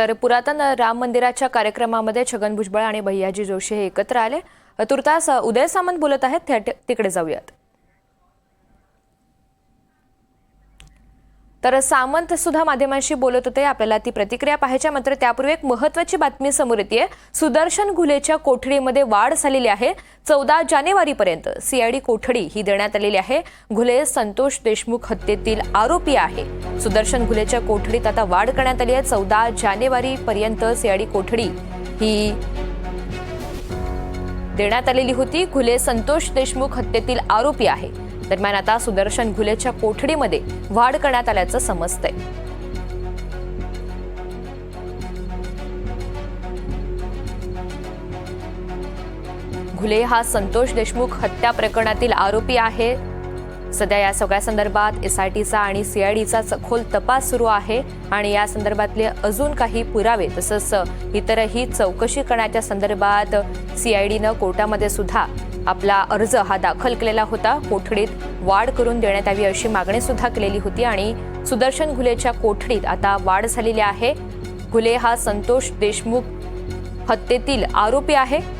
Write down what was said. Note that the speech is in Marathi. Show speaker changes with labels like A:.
A: तर पुरातन राम मंदिराच्या कार्यक्रमामध्ये छगन भुजबळ आणि भैयाजी जोशी हे एकत्र आले. तुर्तास उदय सामंत बोलत आहेत. तिकडे जाऊयात. तर सामंत सुद्धा माध्यमांशी बोलत होते. आपल्याला ती प्रतिक्रिया पाहायच्या मात्र त्यापूर्वी एक महत्वाची बातमी समोर येते सुदर्शन घुलेच्या कोठडीमध्ये वाढ झालेली आहे. चौदा जानेवारीपर्यंत सीआयडी कोठडी ही देण्यात आलेली आहे. घुले संतोष देशमुख हत्येतील आरोपी आहे. सुदर्शन घुलेच्या कोठडीत आता वाढ करण्यात आली आहे. चौदा जानेवारी पर्यंत सीआयडी कोठडी ही देण्यात आलेली होती. घुले संतोष देशमुख हत्येतील आरोपी आहे. दरम्यान आता सुदर्शन घुलेच्या कोठडीमध्ये वाढ करण्यात आल्याचं समजतंय. घुले हा संतोष देशमुख हत्या प्रकरणातील आरोपी आहे. सध्या या सगळ्या संदर्भात एसआयटीचा आणि सीआयडीचा सखोल तपास सुरू आहे आणि या संदर्भातले अजून काही पुरावे तसंच इतरही चौकशी करण्याच्या संदर्भात सीआयडीनं कोर्टामध्ये सुद्धा आपला अर्ज हा दाखल केलेला होता. कोठडीत वाढ करून देण्यात यावी अशी मागणी सुद्धा केलेली होती आणि सुदर्शन घुलेच्या कोठडीत आता वाढ झालेली आहे. घुले हा संतोष देशमुख हत्येतील आरोपी आहे.